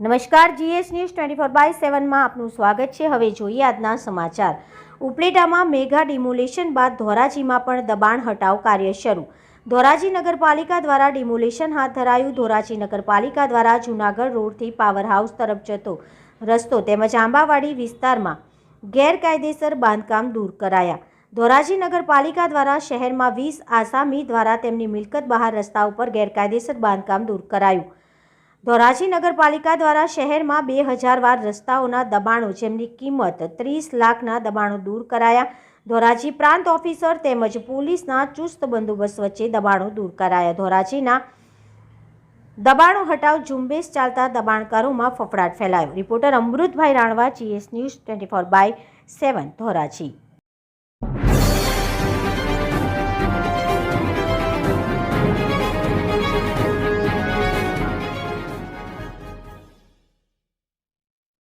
નમસ્કાર, GS news twenty four by સેવનમાં આપનું સ્વાગત છે. હવે જોઈએ આજના સમાચાર. ઉપલેટામાં મેગા ડિમોલેશન બાદ ધોરાજીમાં પણ દબાણ હટાવ કાર્ય શરૂ. ધોરાજી નગરપાલિકા દ્વારા ડિમોલેશન હાથ ધરાયું. ધોરાજી નગરપાલિકા દ્વારા જૂનાગઢ રોડથી પાવર હાઉસ તરફ જતો રસ્તો તેમજ આંબાવાડી વિસ્તારમાં ગેરકાયદેસર બાંધકામ દૂર કરાયા. ધોરાજી નગરપાલિકા દ્વારા શહેરમાં વીસ આસામી દ્વારા તેમની મિલકત બહાર રસ્તા ઉપર ગેરકાયદેસર બાંધકામ દૂર કરાયું. ધોરાજી નગરપાલિકા દ્વારા શહેરમાં બે હજાર વાર રસ્તાઓના દબાણો જેમની કિંમત ત્રીસ લાખના દબાણો દૂર કરાયા. ધોરાજી પ્રાંત ઓફિસર તેમજ પોલીસના ચુસ્ત બંદોબસ્ત વચ્ચે દબાણો દૂર કરાયા. ધોરાજીના દબાણો હટાવ ઝુંબેશ ચાલતા દબાણકારોમાં ફફડાટ ફેલાયો. Reporter Amrutbhai Ranva GS news twenty four by seven Dhoraji.